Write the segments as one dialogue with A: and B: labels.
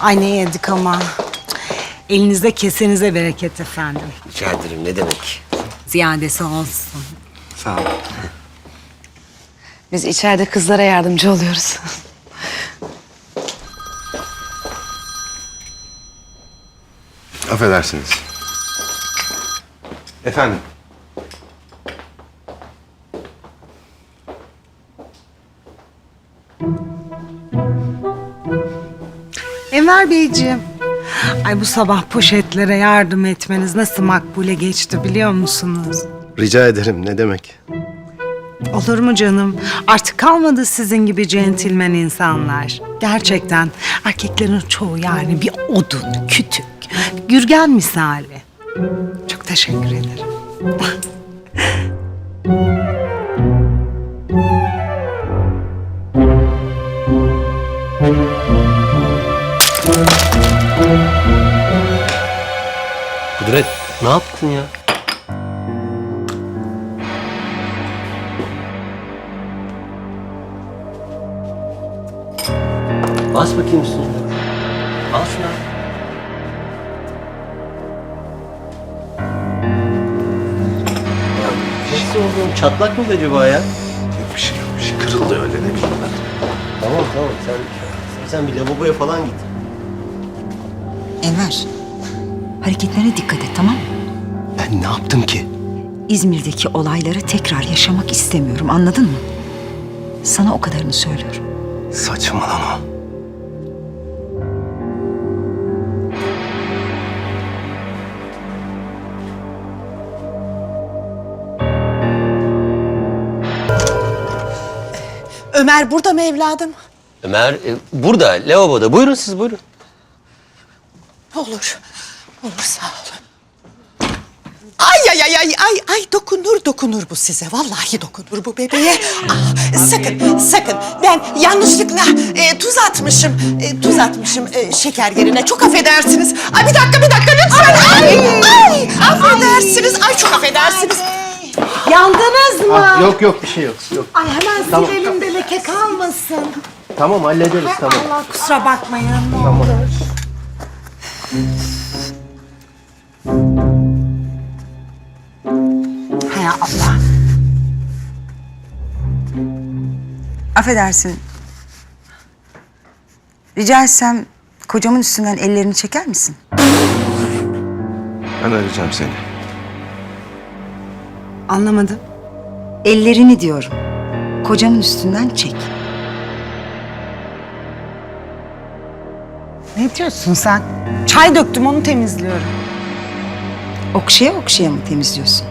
A: Ay ne yedik ama. Elinize kesenize bereket efendim.
B: Rica ederim ne demek.
A: Ziyadesi olsun.
B: Sağ ol.
C: Biz içeride kızlara yardımcı oluyoruz.
D: Affedersiniz. Efendim?
A: Enver Beyciğim. Ay bu sabah poşetlere yardım etmeniz nasıl makbule geçti biliyor musunuz?
D: Rica ederim. Ne demek?
A: Olur mu canım? Artık kalmadı sizin gibi centilmen insanlar. Gerçekten erkeklerin çoğu yani bir odun, kütük, gürgen misali. Çok teşekkür ederim.
B: Ne yaptın ya? Bas bakayım üstüne. Al şunu. Ya, Nasıl oldu? Çatlak mıydı acaba ya?
D: Yok bir şey yok. Bir şey kırıldı öyle ne bileyim ben.
B: Tamam tamam sen, sen bir lavaboya falan git.
E: Enver, hareketlerine dikkat et tamam mı?
B: Ben ne yaptım ki?
E: İzmir'deki olayları tekrar yaşamak istemiyorum anladın mı? Sana o kadarını söylüyorum.
B: Saçmalama.
F: Ömer burada mı evladım?
B: Ömer e, burada lavaboda. Buyurun siz buyurun.
F: Olur. Olur sağ olun. Ay ay ay ay ay ay dokunur dokunur bu size. Vallahi dokunur bu bebeğe. Ah, sakın sakın. Ben yanlışlıkla e, tuz atmışım. E, tuz atmışım e, şeker yerine. Çok affedersiniz. Ay bir dakika bir dakika lütfen. Ay ay affedersiniz. Ay çok affedersiniz.
A: Yandınız mı?
D: Yok yok bir şey yok. Yok.
A: Ay hemen silelim de leke kalmasın.
D: Tamam hallederiz tamam.
A: Allah kusura bakmayın ne olur. Hay Allah.
E: Affedersin. Rica etsem kocamın üstünden ellerini çeker misin?
D: Ben arayacağım seni.
A: Anlamadım.
E: Ellerini diyorum. Kocamın üstünden çek.
A: Ne diyorsun sen? Çay döktüm onu temizliyorum.
E: Okşaya okşaya mı temizliyorsun?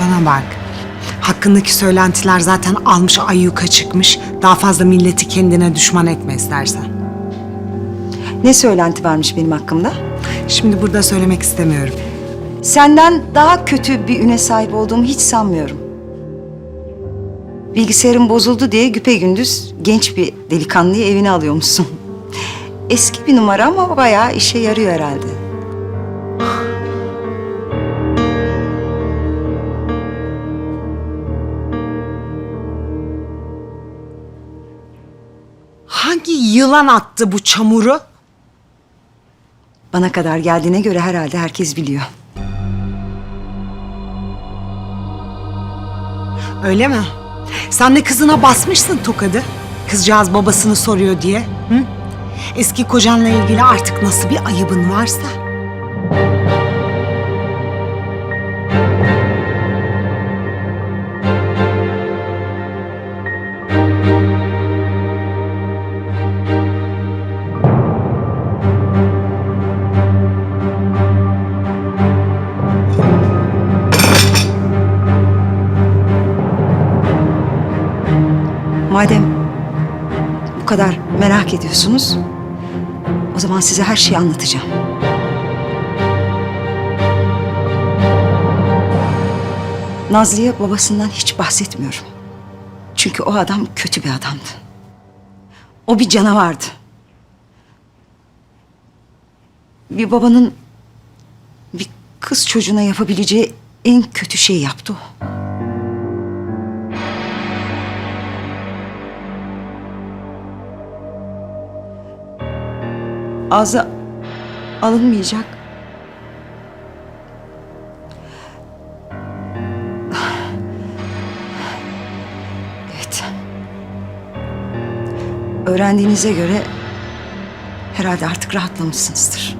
A: Bana bak. Hakkındaki söylentiler zaten almış ayyuka çıkmış. Daha fazla milleti kendine düşman etme istersen.
E: Ne söylenti varmış benim hakkımda?
A: Şimdi burada söylemek istemiyorum.
E: Senden daha kötü bir üne sahip olduğumu hiç sanmıyorum. Bilgisayarım bozuldu diye güpegündüz genç bir delikanlıyı evine alıyormuşsun. Eski bir numara ama bayağı işe yarıyor herhalde.
A: Hangi yılan attı bu çamuru?
E: Bana kadar geldiğine göre herhalde herkes biliyor.
A: Öyle mi? Sen de kızına basmışsın tokadı. Kızcağız babasını soruyor diye. Hı? Eski kocanla ilgili artık nasıl bir ayıbın varsa.
E: Madem bu kadar merak ediyorsunuz, o zaman size her şeyi anlatacağım. Nazlı'ya babasından hiç bahsetmiyorum. Çünkü o adam kötü bir adamdı. O bir canavardı. Bir babanın bir kız çocuğuna yapabileceği en kötü şeyi yaptı o. ağza alınmayacak. Evet. Öğrendiğinize göre herhalde artık rahatlamışsınızdır.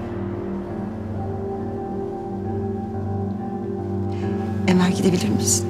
E: Emel gidebilir miyiz?